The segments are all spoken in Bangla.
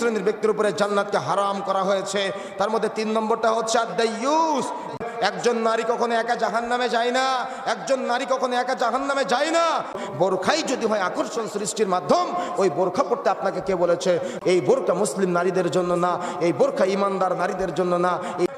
শ্রেণির ব্যক্তির উপরে জান্নাতকে হারাম করা হয়েছে। তার মধ্যে তিন নম্বরটা হচ্ছে আদাইয়ুস একজন নারী কখনো একা জাহান নামে যায় না, একজন নারী কখনো একা জাহান নামে যায় না। বোরখাই যদি হয় আকর্ষণ সৃষ্টির মাধ্যম, ওই বোরখা পড়তে আপনাকে কে বলেছে? এই বোরখা মুসলিম নারীদের জন্য না, এই বোরখা ইমানদার নারীদের জন্য না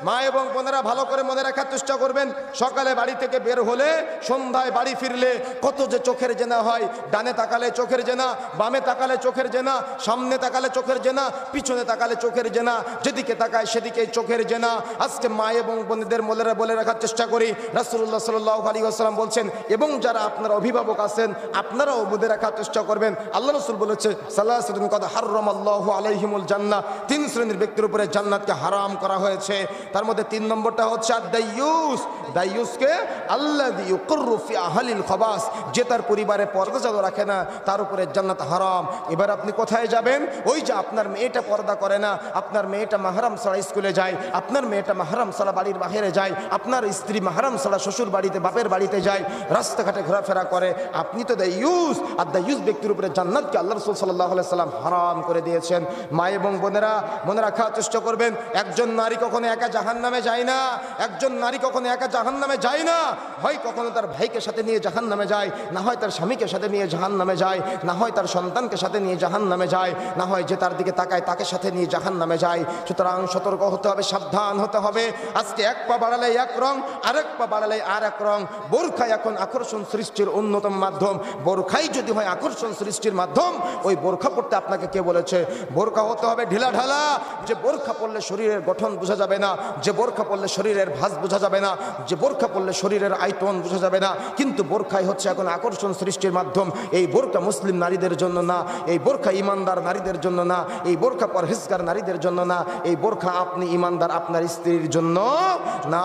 মা এবং বোনেরা ভালো করে মনে রাখার চেষ্টা করবেন। সকালে বাড়ি থেকে বের হলে, সন্ধ্যায় বাড়ি ফিরলে কত যে চোখের জেনা হয়, ডানে তাকালে চোখের জেনা, বামে তাকালে চোখের জেনা, সামনে তাকালে চোখের জেনা, পিছনে তাকালে চোখের জেনা, যেদিকে তাকায় সেদিকে চোখের জেনা। আজকে মা এবং বোনেদের মোলেরা বলে রাখার চেষ্টা করি। রাসুল্লাহ সাল্লাহ আলী আসসালাম বলছেন, এবং যারা আপনার অভিভাবক আছেন, আপনারাও বুঝে রাখার চেষ্টা করবেন। আল্লাহ রসুল বলেছে সাল্লাহ কথা হার্রম আল্লাহ আলহিমুল জান্না তিন শ্রেণির ব্যক্তির উপরে জান্নাতকে হারাম করা হয়েছে। তার মধ্যে তিন নম্বরটা হচ্ছে আর দাইয়ুস। দাইয়ুসকে আল্লাহ ইউকরুফি আহলিল খবাস, যে তার পরিবারে পর্দা চালু রাখে না, তার উপরে জান্নাত হারাম। এবার আপনি কোথায় যাবেন? ওই যে আপনার মেয়েটা পর্দা করে না, আপনার মেয়েটা মাহারাম ছাড়া স্কুলে যায়, আপনার মেয়েটা মাহারাম ছাড়া বাড়ির বাহিরে যায়, আপনার স্ত্রী মাহারাম ছাড়া শ্বশুর বাড়িতে, বাপের বাড়িতে যায়, রাস্তাঘাটে ঘোরাফেরা করে। আপনি তো ইউজ আর ইউজ ব্যক্তির উপরে জান্নাতকে আল্লাহ রসুল সাল্লাহ সাল্লাম হারাম করে দিয়েছেন। মা এবং বোনেরা মনে রাখার চেষ্টা করবেন। একজন নারী কখনো একা জাহান নামে যায় না। একজন নারী কখনো একা জাহান নামে যায় না। হয় কখনো তার ভাইকে সাথে নিয়ে জাহান নামে যায়, না হয় তার স্বামীকে সাথে নিয়ে জাহান নামে যায়, না হয় তার সন্তানকে সাথে নিয়ে জাহান নামে যায়, না হয় যে তার দিকে তাকায় তাকে সাথে নিয়ে জাহান নামে যায়। সুতরাং সতর্ক হতে হবে, সাবধান হতে হবে। আজকে এক পা বাড়ালে এক রং, আরেক পা বাড়ালে আর এক রং। বোরখা এখন আকর্ষণ সৃষ্টির অন্যতম মাধ্যম। বোরখাই যদি হয় আকর্ষণ সৃষ্টির মাধ্যম, ওই বোরখা পড়তে আপনাকে কে বলেছে? বোরখা হতে হবে ঢিলা ঢালা। যে বোরখা পড়লে শরীরের গঠন বোঝা যাবে না। যে বোরখা পড়লে শরীরের ভাস বোঝা যাবে না, যে বোরখা পড়লে শরীরের আয়তন বোঝা যাবে না, কিন্তু বোরখাই হচ্ছে এখন আকর্ষণ সৃষ্টির মাধ্যম। এই বোরখা মুসলিম নারীদের জন্য না, এই বোরখা ইমানদার নারীদের জন্য না, এই বোরখা পরহেজগার নারীদের জন্য না, এই বোরখা আপনি ইমানদার আপনার স্ত্রীর জন্য না।